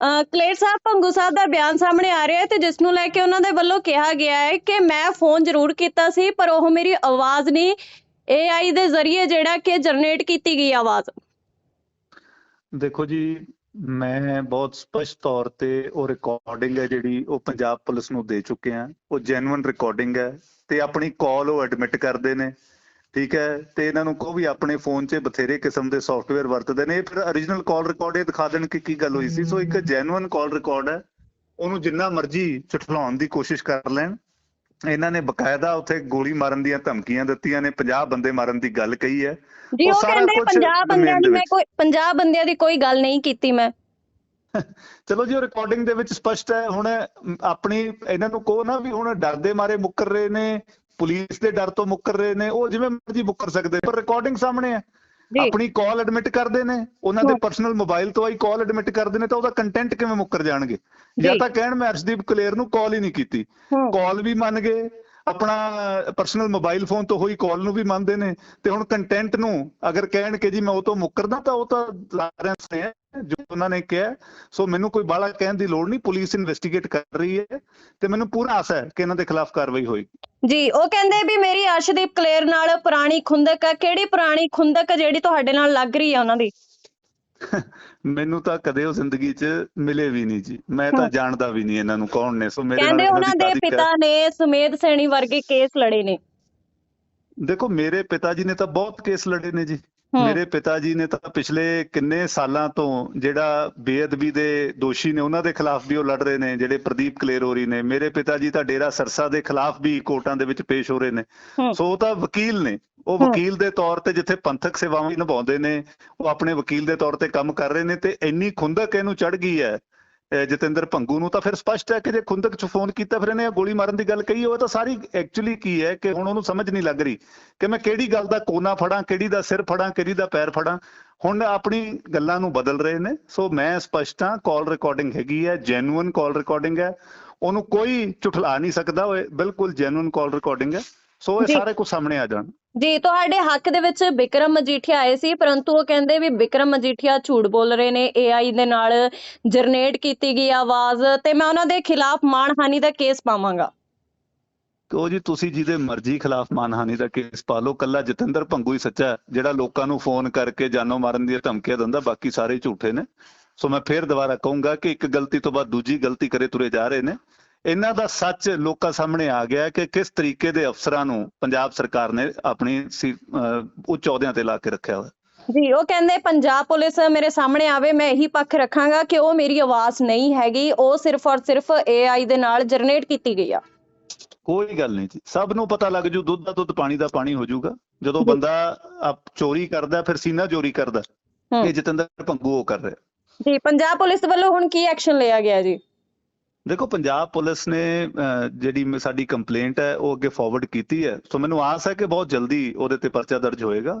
ਕਲੇਰ ਸਾਹਿਬ ਭੰਗੂ ਸਾਹਿਬ ਦਾ ਬਿਆਨ ਸਾਹਮਣੇ ਆ ਰਿਹਾ ਹੈ ਤੇ ਜਿਸ ਨੂੰ ਲੈ ਕੇ ਉਹਨਾਂ ਦੇ ਵੱਲੋਂ ਕਿਹਾ ਗਿਆ ਹੈ ਕਿ ਮੈਂ ਫੋਨ ਜ਼ਰੂਰ ਕੀਤਾ ਸੀ, ਪਰ ਉਹ ਮੇਰੀ ਆਵਾਜ਼ ਨਹੀਂ AI ਦੇ ਜ਼ਰੀਏ ਜਿਹੜਾ ਕਿ ਜਨਰੇਟ ਕੀਤੀ ਗਈ ਆਵਾਜ਼। ਦੇਖੋ ਜੀ, ਮੈਂ ਬਹੁਤ ਸਪਸ਼ਟ ਤੌਰ ਤੇ ਉਹ ਰਿਕਾਰਡਿੰਗ ਹੈ ਜਿਹੜੀ ਉਹ ਪੰਜਾਬ ਪੁਲਿਸ ਨੂੰ ਦੇ ਚੁੱਕੇ ਆ ਉਹ ਜੈਨੂਇਨ ਰਿਕਾਰਡਿੰਗ ਹੈ ਤੇ ਆਪਣੀ ਕਾਲ ਉਹ ਐਡਮਿਟ ਕਰਦੇ ਨੇ। ਠੀਕ ਹੈ ਤੇ ਇਹਨਾਂ ਨੂੰ ਕਹੋ ਵੀ ਆਪਣੇ ਫੋਨ 'ਚ ਬਥੇਰੇ ਕਿਸਮ ਦੇ ਸੌਫਟਵੇਅਰ ਵਰਤਦੇ ਨੇ। ਫਿਰ origignal ਕਾਲ ਰਿਕਾਰਡ ਇਹ ਦਿਖਾ ਦੇਣ ਕਿ ਕੀ ਗੱਲ ਹੋਈ ਸੀ। ਸੋ ਇੱਕ ਜੈਨੂਇਨ ਕਾਲ ਰਿਕਾਰਡ ਹੈ ਉਹਨੂੰ ਜਿੰਨਾ ਮਰਜ਼ੀ ਝੁਠਲਾਉਣ ਦੀ ਕੋਸ਼ਿਸ਼ ਕਰ ਲੈਣ। ਇਹਨਾਂ ਨੇ ਬਕਾਇਦਾ ਉੱਥੇ ਗੋਲੀ ਮਾਰਨ ਦੀਆਂ ਧਮਕੀਆਂ ਦਿੱਤੀਆਂ ਨੇ 50 ਬੰਦੇ ਮਾਰਨ ਦੀ ਗੱਲ ਕਹੀ ਹੈ। ਜੀ ਉਹ ਕਹਿੰਦੇ ਕੁਛ 50 ਬੰਦਿਆਂ ਦੀ ਮੈਂ। ਕੋਈ 50 ਬੰਦਿਆਂ ਦੀ ਕੋਈ ਗੱਲ ਨਹੀਂ ਕੀਤੀ ਮੈਂ। ਚਲੋ ਜੀ ਉਹ ਰਿਕਾਰਡਿੰਗ ਦੇ ਵਿੱਚ ਸਪਸ਼ਟ ਹੈ। ਹੁਣ ਆਪਣੀ ਇਹਨਾਂ ਨੂੰ ਕਹੋ ਨਾ ਵੀ ਹੁਣ ਡਰਦੇ ਮਾਰੇ ਮੁੱਕਰ ਰਹੇ ਨੇ। ਪੁਲਿਸ ਦੇ ਡਰ ਤੋਂ ਮੁੱਕਰ ਰਹੇ ਨੇ ਉਹ ਜਿਵੇਂ ਮਰਜ਼ੀ ਮੁੱਕਰ ਸਕਦੇ ਪਰ ਰਿਕਾਰਡਿੰਗ ਸਾਹਮਣੇ ਹੈ। ਆਪਣੀ ਕਾਲ ਐਡਮਿਟ ਕਰਦੇ ਨੇ ਉਹਨਾਂ ਦੇ। ਪਰਸਨਲ ਮੋਬਾਈਲ ਤੋਂ ਆਈ ਕਾਲ ਐਡਮਿਟ ਕਰਦੇ ਨੇ ਤਾਂ ਉਹਦਾ ਕੰਟੈਂਟ ਕਿਵੇਂ ਮੁੱਕਰ ਜਾਣਗੇ? ਜਾਂ। ਤਾਂ ਕਹਿਣ ਮੈਂ ਅਰਸ਼ਦੀਪ ਕਲੇਰ ਨੂੰ ਕਾਲ ਹੀ ਨਹੀਂ ਕੀਤੀ। ਕਾਲ ਵੀ ਮੰਨ ਗਏ ਆਪਣਾ ਪਰਸਨਲ ਮੋਬਾਈਲ ਫੋਨ ਤੋਂ ਹੋਈ ਕਾਲ ਨੂੰ ਵੀ ਮੰਨਦੇ ਨੇ ਤੇ ਹੁਣ ਕੰਟੈਂਟ ਨੂੰ ਅਗਰ ਕਹਿਣ ਕਿ ਜੀ ਮੈਂ ਉਹ ਤੋਂ ਮੁੱਕਰਦਾ ਤਾਂ ਉਹ ਤਾਂ ਸਾਰਿਆਂ ਨੇ ਜੋ ਉਹਨਾਂ ਨੇ ਕਿਹਾ ਸੋ ਮੈਨੂੰ ਕੋਈ ਬਾਹਲਾ ਕਹਿਣ ਦੀ ਲੋੜ ਨਹੀਂ ਪੁਲਿਸ ਇਨਵੈਸਟੀਗੇਟ ਕਰ ਰਹੀ ਹੈ ਤੇ ਮੈਨੂੰ ਪੂਰਾ ਆਸ ਹੈ ਕਿ ਇਹਨਾਂ ਦੇ ਖਿਲਾਫ ਕਾਰਵਾਈ ਹੋਏਗੀ। ਜੀ ਉਹ ਕਹਿੰਦੇ ਵੀ ਮੇਰੀ ਅਰਸ਼ਦੀਪ ਕਲੇਰ ਨਾਲ ਪੁਰਾਣੀ ਖੁੰਦਕ ਹੈ ਕਿਹੜੀ ਪੁਰਾਣੀ ਖੁੰਦਕ ਜਿਹੜੀ ਤੁਹਾਡੇ ਨਾਲ ਲੱਗ ਰਹੀ ਹੈ ਉਹਨਾਂ ਦੀ ਮੈਨੂੰ ਤਾਂ ਕਦੇ ਉਹ ਜ਼ਿੰਦਗੀ 'ਚ ਮਿਲੇ ਵੀ ਨਹੀਂ ਜੀ ਮੈਂ ਤਾਂ। ਜਾਣਦਾ ਵੀ ਨਹੀਂ ਇਹਨਾਂ ਨੂੰ ਕੌਣ ਨੇ ਸੋ ਮੇਰੇ ਨਾਲ ਕਹਿੰਦੇ ਉਹਨਾਂ ਦੀ। ਪਿਤਾ ਨੇ ਸੁਮੇਧ ਸੈਣੀ ਵਰਗੇ ਕੇਸ ਲੜੇ ਨੇ ਦੇਖੋ ਮੇਰੇ ਪਿਤਾ ਜੀ ਨੇ ਤਾਂ ਬਹੁਤ ਕੇਸ ਲੜੇ ਨੇ ਜੀ। ਮੇਰੇ ਪਿਤਾ ਜੀ ਨੇ ਤਾਂ ਪਿਛਲੇ ਕਿੰਨੇ ਸਾਲਾਂ ਤੋਂ ਜਿਹੜਾ ਬੇਅਦਬੀ ਦੇ ਦੋਸ਼ੀ ਨੇ ਉਹਨਾਂ ਦੇ ਖਿਲਾਫ ਵੀ ਉਹ ਲੜ ਰਹੇ ਨੇ ਜਿਹੜੇ ਪ੍ਰਦੀਪ ਕਲੇਰੋਰੀ ਨੇ ਮੇਰੇ ਪਿਤਾ ਜੀ ਤਾਂ ਡੇਰਾ ਸਰਸਾ ਦੇ ਖਿਲਾਫ ਵੀ ਕੋਰਟਾਂ ਦੇ ਵਿੱਚ ਪੇਸ਼ ਹੋ ਰਹੇ ਨੇ। ਸੋ ਉਹ ਤਾਂ ਵਕੀਲ ਨੇ ਉਹ। ਵਕੀਲ ਦੇ ਤੌਰ ਤੇ ਜਿੱਥੇ ਪੰਥਕ ਸੇਵਾਵਾਂ ਵੀ ਨਿਭਾਉਂਦੇ ਨੇ ਉਹ ਆਪਣੇ ਵਕੀਲ ਦੇ ਤੌਰ ਤੇ ਕੰਮ ਕਰ ਰਹੇ ਨੇ ਤੇ ਇੰਨੀ ਖੁੰਦਕ ਇਹਨੂੰ ਚੜ ਗਈ ਹੈ ਜਤਿੰਦਰ ਭੰਗੂ ਨੂੰ ਤਾਂ ਫਿਰ ਸਪਸ਼ਟ ਹੈ ਕਿ ਜੇ ਖੁੰਦਕ ਚ ਫੋਨ ਕੀਤਾ ਫਿਰ ਇਹਨੇ ਇਹ ਗੋਲੀ ਮਾਰਨ ਦੀ ਗੱਲ ਕਹੀ ਉਹ ਤਾਂ ਸਾਰੀ ਐਕਚੁਅਲੀ ਕੀ ਹੈ ਕਿ ਹੁਣ ਉਹਨੂੰ ਸਮਝ ਨਹੀਂ ਲੱਗ ਰਹੀ ਕਿ ਮੈਂ ਕਿਹੜੀ ਗੱਲ ਦਾ ਕੋਨਾ ਫੜਾਂ ਕਿਹੜੀ ਦਾ ਸਿਰ ਫੜਾਂ ਕਿਹੜੀ ਦਾ ਪੈਰ ਫੜਾਂ। ਹੁਣ ਆਪਣੀ ਗੱਲਾਂ ਨੂੰ ਬਦਲ ਰਹੇ ਨੇ। ਸੋ ਮੈਂ ਸਪਸ਼ਟ ਹਾਂ ਕਾਲ ਰਿਕਾਰਡਿੰਗ ਹੈਗੀ ਹੈ ਜੈਨੂਇਨ ਕਾਲ ਰਿਕਾਰਡਿੰਗ ਹੈ। ਉਹਨੂੰ ਕੋਈ ਝੁਠਲਾ ਨਹੀਂ ਸਕਦਾ। ਉਹ ਬਿਲਕੁਲ ਜੈਨੂਇਨ ਕਾਲ ਰਿਕਾਰਡਿੰਗ ਹੈ। ਸੋ ਇਹ। ਸਾਰੇ ਕੁਝ ਸਾਹਮਣੇ ਆ ਜਾਣ। ਜੀ, ਤੁਹਾਡੇ ਹੱਕ ਦੇ ਵਿੱਚ ਵਿਕਰਮ ਮਜੀਠੀਆ ਆਏ ਸੀ, ਪਰੰਤੂ ਉਹ ਕਹਿੰਦੇ ਵੀ ਵਿਕਰਮ ਮਜੀਠੀਆ ਝੂਠ ਬੋਲ ਰਹੇ ਨੇ AI ਦੇ ਨਾਲ ਜਨਰੇਟ ਕੀਤੀ ਗਈ ਆਵਾਜ਼ ਤੇ ਮੈਂ ਉਹਨਾਂ ਦੇ ਖਿਲਾਫ ਮਾਣਹਾਨੀ ਦਾ ਕੇਸ ਪਾਵਾਂਗਾ। ਉਹ ਜੀ? ਤੁਸੀਂ ਜਿਹਦੇ ਮਰਜ਼ੀ ਖਿਲਾਫ ਮਾਨਹਾਨੀ ਦਾ ਕੇਸ ਪਾ ਲਓ। ਕੱਲਾ ਜਤਿੰਦਰ ਭੰਗੂ ਹੀ ਸੱਚਾ ਜਿਹੜਾ ਲੋਕਾਂ ਨੂੰ ਫੋਨ ਕਰਕੇ ਜਾਨੋਂ ਮਾਰਨ ਦੀਆਂ ਧਮਕੀਆਂ ਦਿੰਦਾ, ਬਾਕੀ ਸਾਰੇ ਝੂਠੇ ਨੇ। ਸੋ ਮੈਂ ਫੇਰ ਦੁਬਾਰਾ ਕਹੂੰਗਾ ਕਿ ਇੱਕ ਗਲਤੀ ਤੋਂ ਬਾਅਦ ਦੂਜੀ ਗਲਤੀ ਕਰੇ ਤੁਰੇ ਜਾ ਰਹੇ ਨੇ। ਇਹਨਾਂ ਦਾ ਸੱਚ ਲੋਕਾਂ ਸਾਹਮਣੇ ਆ ਗਿਆ ਕਿ ਕਿਸ ਤਰੀਕੇ ਦੇ ਅਫਸਰਾਂ ਨੂੰ ਪੰਜਾਬ ਸਰਕਾਰ ਨੇ ਆਪਣੀ ਉੱਚ ਅਹੁਦਿਆਂ ਤੇ ਲਾ ਕੇ ਰੱਖਿਆ ਹੋਇਆ। ਜੀ ਉਹ ਕਹਿੰਦੇ ਪੰਜਾਬ ਪੁਲਿਸ ਮੇਰੇ ਸਾਹਮਣੇ ਆਵੇ ਮੈਂ ਇਹੀ ਪੱਖ ਰੱਖਾਂਗਾ ਕਿ ਉਹ ਮੇਰੀ ਆਵਾਜ਼ ਨਹੀਂ ਹੈਗੀ ਉਹ ਸਿਰਫ ਔਰ ਸਿਰਫ AI ਦੇ ਨਾਲ ਜਨਰੇਟ ਕੀਤੀ ਗਈ ਆ। ਕੋਈ ਗੱਲ ਨਹੀਂ ਜੀ। ਸਭ ਨੂੰ ਪਤਾ ਲੱਗ ਜੂ ਦੁੱਧ ਦਾ ਦੁੱਧ ਪਾਣੀ ਦਾ ਪਾਣੀ ਹੋ ਜਾਊਗਾ ਜਦੋਂ। ਬੰਦਾ ਚੋਰੀ ਕਰਦਾ ਫਿਰ ਸੀਨਾ ਚੋਰੀ ਕਰਦਾ। ਇਹ ਜਤਿੰਦਰ ਭੰਗੂ ਉਹ ਕਰ ਰਿਹਾ। ਜੀ ਪੰਜਾਬ ਪੁਲਿਸ ਵੱਲੋਂ ਹੁਣ ਕੀ ਐਕਸ਼ਨ ਲਿਆ ਗਿਆ ਜੀ? ਦੇਖੋ ਪੰਜਾਬ ਪੁਲਿਸ ਨੇ ਅਹ, ਜਿਹੜੀ ਸਾਡੀ ਕੰਪਲੇਂਟ ਹੈ ਉਹ ਅੱਗੇ ਫਾਰਵਰਡ ਕੀਤੀ ਹੈ। ਸੋ ਮੈਨੂੰ ਆਸ ਹੈ ਕਿ ਬਹੁਤ ਜਲਦੀ ਉਹਦੇ ਤੇ ਪਰਚਾ ਦਰਜ ਹੋਏਗਾ।